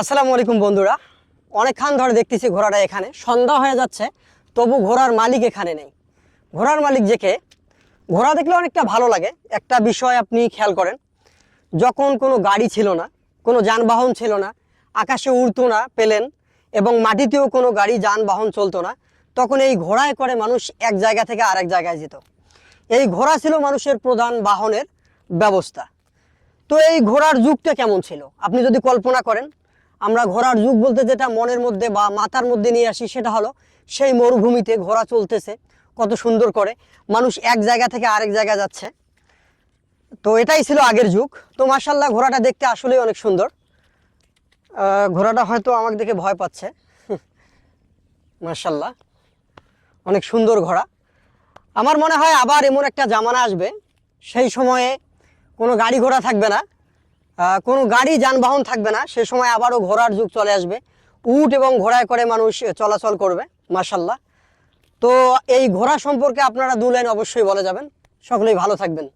আসসালামু আলাইকুম বন্ধুরা। অনেকক্ষণ ধরে দেখতেছি ঘোড়াটা এখানে। সন্ধ্যা হয়ে যাচ্ছে, তবু ঘোড়ার মালিক এখানে নেই। ঘোড়ার মালিক যে কে? ঘোড়া দেখলে অনেকটা ভালো লাগে। একটা বিষয় আপনি খেয়াল করেন, যখন কোনো গাড়ি ছিল না, কোনো যানবাহন ছিল না, আকাশে উড়তো না পেলেন এবং মাটিতেও কোনো গাড়ি, যানবাহন চলতো না, তখন এই ঘোড়ায় করে মানুষ এক জায়গা থেকে আরেক জায়গায় যেত। এই ঘোড়া ছিল মানুষের প্রধান বাহনের ব্যবস্থা। তো এই ঘোড়ার যুগটা কেমন ছিল? আপনি যদি কল্পনা করেন আমরা ঘোড়ার যুগ বলতে যেটা মনের মধ্যে বা মাথার মধ্যে নিয়ে আসি সেটা হলো সেই মরুভূমিতে ঘোড়া চলতেছে, কত সুন্দর করে। মানুষ এক জায়গা থেকে আরেক জায়গা যাচ্ছে। তো এটাই ছিল আগের যুগ। তো মার্শাল্লাহ ঘোড়াটা দেখতে আসলেই অনেক সুন্দর। ঘোড়াটা হয়তো আমাকে দেখে ভয় পাচ্ছে। মার্শাল্লাহ অনেক সুন্দর ঘোড়া। আমার মনে হয় আবার এমন একটা জামানা আসবে। সেই সময়ে কোনো গাড়ি ঘোড়া থাকবে না। কোনো গাড়ি, যানবাহন থাকবে না। সে সময় আবারও ঘোড়ার যুগ চলে আসবে। উট এবং ঘোড়ায় করে মানুষ চলাচল করবে মার্শাল্লাহ তো এই ঘোড়া সম্পর্কে আপনারা দু লাইন অবশ্যই বলে যাবেন। সকলেই ভালো থাকবেন।